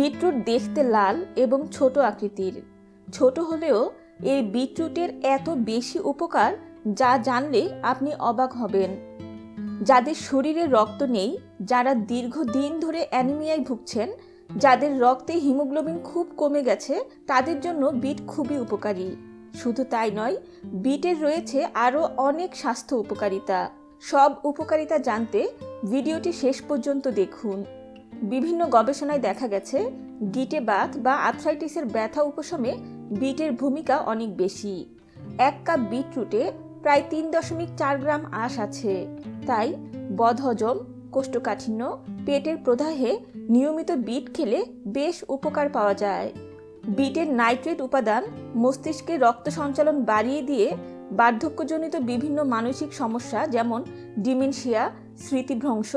Beetroot দেখতে লাল এবং ছোট আকৃতির। ছোট হলেও এই বিটরুটের এত বেশি উপকার যা জানলে আপনি অবাক হবেন। যাদের শরীরে রক্ত নেই, যারা দীর্ঘদিন ধরে অ্যানিমিয়ায় ভুগছেন, যাদের রক্তে হিমোগ্লোবিন খুব কমে গেছে, তাদের জন্য বিট খুবই উপকারী। শুধু তাই নয় বিটের রয়েছে আরও অনেক স্বাস্থ্য উপকারিতা। সব উপকারিতা জানতে ভিডিওটি শেষ পর্যন্ত দেখুন। বিভিন্ন গবেষণায় দেখা গেছে, গিটে বাত বা আর্থ্রাইটিসের ব্যথা উপশমে বিটের ভূমিকা অনেক বেশি। এক কাপ বিটরুটে প্রায় তিন দশমিক চার গ্রাম আঁশ আছে। তাই বদহজম, কোষ্ঠকাঠিন্য, পেটের প্রদাহে নিয়মিত বিট খেলে বেশ উপকার পাওয়া যায়। বিটের নাইট্রেট উপাদান মস্তিষ্কে রক্ত সঞ্চালন বাড়িয়ে দিয়ে বার্ধক্যজনিত বিভিন্ন মানসিক সমস্যা যেমন ডিমেনশিয়া, স্মৃতিভ্রংশ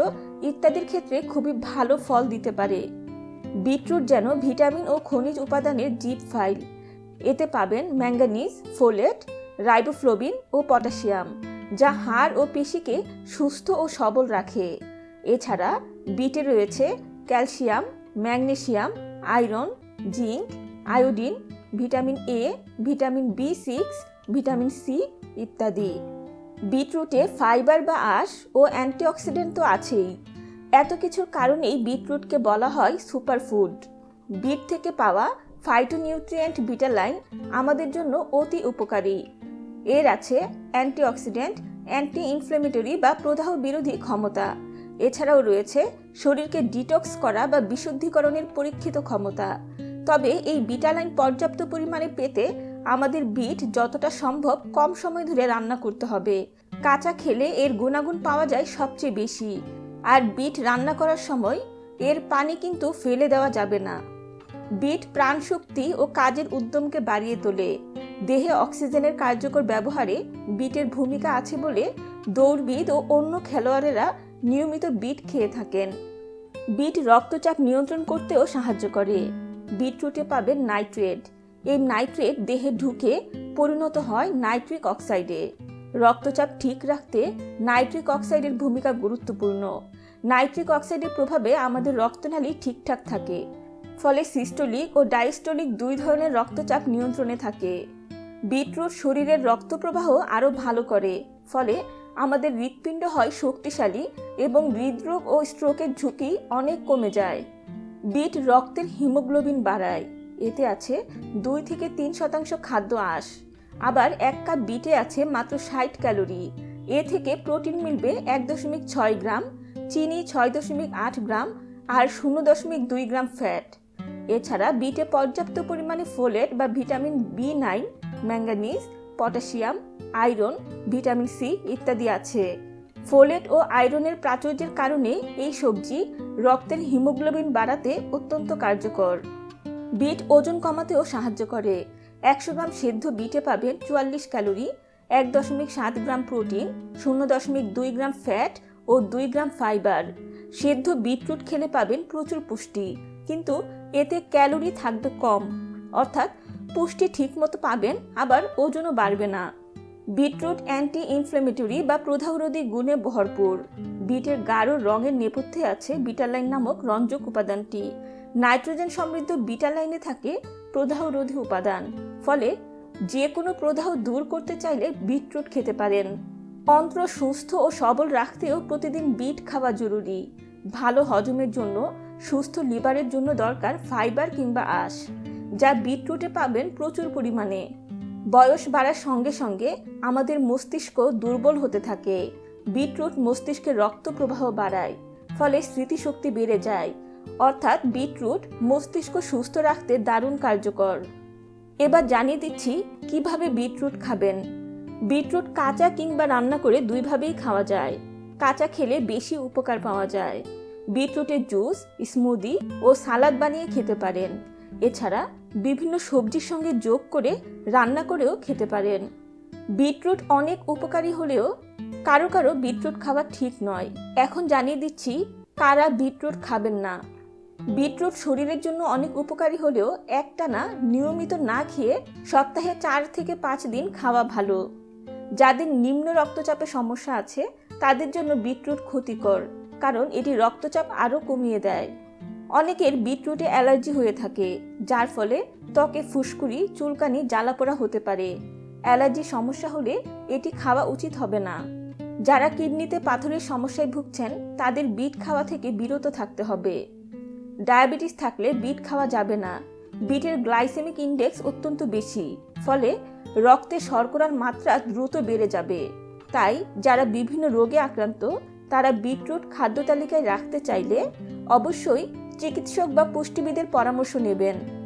ইত্যাদির ক্ষেত্রে খুবই ভালো ফল দিতে পারে। বিটরুট যেন ভিটামিন ও খনিজ উপাদানের জিপ ফাইল। এতে পাবেন ম্যাঙ্গানিজ, ফোলেট, রাইবোফ্লোবিন ও পটাশিয়াম, যা হাড় ও পেশিকে সুস্থ ও সবল রাখে। এছাড়া বিটে রয়েছে calcium magnesium iron, zinc, iodine, vitamin A, vitamin B six vitamin C ইত্যাদি। বিটরুটে ফাইবার বা আঁশ ও অ্যান্টিঅক্সিডেন্ট তো আছেই। এত কিছুর কারণেই বিটরুটকে বলা হয় সুপারফুড। বিট থেকে পাওয়া ফাইটোনিউট্রিয়েন্ট বিটালাইন আমাদের জন্য অতি উপকারী। এর আছে অ্যান্টিঅক্সিডেন্ট অ্যান্টি ইনফ্লেমেটরি বা প্রদাহ বিরোধী ক্ষমতা। এছাড়াও রয়েছে শরীরকে ডিটক্স করা বা বিশুদ্ধিকরণের পরীক্ষিত ক্ষমতা। তবে এই বিটালাইন পর্যাপ্ত পরিমাণে পেতে আমাদের বিট যতটা সম্ভব কম সময় ধরে রান্না করতে হবে। কাঁচা খেলে এর গুণাগুণ পাওয়া যায় সবচেয়ে বেশি। আর বিট রান্না করার সময় এর পানি কিন্তু ফেলে দেওয়া যাবে না। বিট প্রাণশক্তি ও কাজের উদ্যমকে বাড়িয়ে তোলে। দেহে অক্সিজেনের কার্যকর ব্যবহারে বিটের ভূমিকা আছে বলে দৌড়বিদ ও অন্য খেলোয়াড়েরা নিয়মিত বিট খেয়ে থাকেন। বিট রক্তচাপ নিয়ন্ত্রণ করতেও সাহায্য করে। বিটরুটে পাবেন নাইট্রেট। এই নাইট্রেট দেহে ঢুকে পরিণত হয় নাইট্রিক অক্সাইডে। রক্তচাপ ঠিক রাখতে নাইট্রিক অক্সাইডের ভূমিকা গুরুত্বপূর্ণ। নাইট্রিক অক্সাইডের প্রভাবে আমাদের রক্তনালী ঠিকঠাক থাকে, ফলে সিস্টোলিক ও ডাইস্টোলিক দুই ধরনের রক্তচাপ নিয়ন্ত্রণে থাকে। বিটরুট শরীরের রক্ত প্রবাহ আরও ভালো করে, ফলে আমাদের হৃৎপিণ্ড হয় শক্তিশালী এবং হৃদরোগ ও স্ট্রোকের ঝুঁকি অনেক কমে যায়। বিট রক্তের হিমোগ্লোবিন বাড়ায়। এতে আছে দুই থেকে তিন শতাংশ খাদ্য আঁশ। আবার এক কাপ বিটে আছে মাত্র ষাট ক্যালোরি। এ থেকে প্রোটিন মিলবে এক দশমিক ছয় গ্রাম, চিনি ছয় দশমিক আট গ্রাম আর শূন্য দশমিক দুই গ্রাম ফ্যাট। এছাড়া বিটে পর্যাপ্ত পরিমাণে ফোলেট বা vitamin B nine, manganese, potassium, iron, vitamin C ইত্যাদি আছে। ফোলেট ও আয়রনের প্রাচুর্যের কারণে এই সবজি রক্তের হিমোগ্লোবিন বাড়াতে অত্যন্ত কার্যকর। বিট ওজন কমাতেও সাহায্য করে। একশো গ্রাম সেদ্ধ বিটে পাবেন চুয়াল্লিশ ক্যালোরি, এক দশমিক সাত গ্রাম প্রোটিন, শূন্য দশমিক দুই গ্রাম ফ্যাট ও দুই গ্রাম ফাইবার। সেদ্ধ বিটরুট খেলে পাবেন প্রচুর পুষ্টি, কিন্তু এতে ক্যালোরি থাকবে কম। অর্থাৎ পুষ্টি ঠিকমতো পাবেন, আবার ওজনও বাড়বে না। বিটরুট অ্যান্টি ইনফ্লেমেটরি বা প্রদাহরোধী গুণে ভরপুর। বিটের গাঢ় রঙের নেপথ্যে আছে বিটালাইন নামক রঞ্জক উপাদানটি। নাইট্রোজেন সমৃদ্ধ বিটালাইনে থাকে প্রদাহরোধী উপাদান। ফলে যে কোনো প্রদাহ দূর করতে চাইলে বিটরুট খেতে পারেন। অন্ত্র সুস্থ ও সবল রাখতেও প্রতিদিন বিট খাওয়া জরুরি। ভালো হজমের জন্য, সুস্থ লিভারের জন্য দরকার ফাইবার কিংবা আঁশ, যা বিটরুটে পাবেন প্রচুর পরিমাণে। বয়স বাড়ার সঙ্গে সঙ্গে আমাদের মস্তিষ্ক দুর্বল হতে থাকে। বিটরুট মস্তিষ্কে রক্ত প্রবাহ বাড়ায়, ফলে স্মৃতিশক্তি বেড়ে যায়। অর্থাৎ বিটরুট মস্তিষ্ক সুস্থ রাখতে দারুণ কার্যকর। এবার জানিয়ে দিচ্ছি কীভাবে বিটরুট খাবেন। বিটরুট কাঁচা কিংবা রান্না করে দুইভাবেই খাওয়া যায়। কাঁচা খেলে বেশি উপকার পাওয়া যায়। বিটরুটের জুস, স্মুদি ও সালাদ বানিয়ে খেতে পারেন। এছাড়া বিভিন্ন সবজির সঙ্গে যোগ করে রান্না করেও খেতে পারেন। বিটরুট অনেক উপকারী হলেও কারও কারও বিটরুট খাওয়া ঠিক নয়। এখন জানিয়ে দিচ্ছি কারা বিটরুট খাবেন না। বিটরুট শরীরের জন্য অনেক উপকারী হলেও একটানা নিয়মিত না খেয়ে সপ্তাহে চার থেকে পাঁচ দিন খাওয়া ভালো। যাদের নিম্ন রক্তচাপের সমস্যা আছে, তাদের জন্য বিটরুট ক্ষতিকর, কারণ এটি রক্তচাপ আরও কমিয়ে দেয়। অনেকের বিটরুটে অ্যালার্জি হয়ে থাকে, যার ফলে ত্বকে ফুসকুড়ি, চুলকানি, জ্বালাপোড়া হতে পারে। অ্যালার্জি সমস্যা হলে এটি খাওয়া উচিত হবে না। যারা কিডনিতে পাথরের সমস্যায় ভুগছেন, তাদের বিট খাওয়া থেকে বিরত থাকতে হবে। ডায়াবেটিস থাকলে বিট খাওয়া যাবে না। বিটের গ্লাইসেমিক ইন্ডেক্স অত্যন্ত বেশি, ফলে রক্তে শর্করার মাত্রা দ্রুত বেড়ে যাবে। তাই, যারা বিভিন্ন রোগে আক্রান্ত, তারা বিটরুট খাদ্য তালিকায় রাখতে চাইলে অবশ্যই চিকিৎসক বা পুষ্টিবিদের পরামর্শ নেবেন।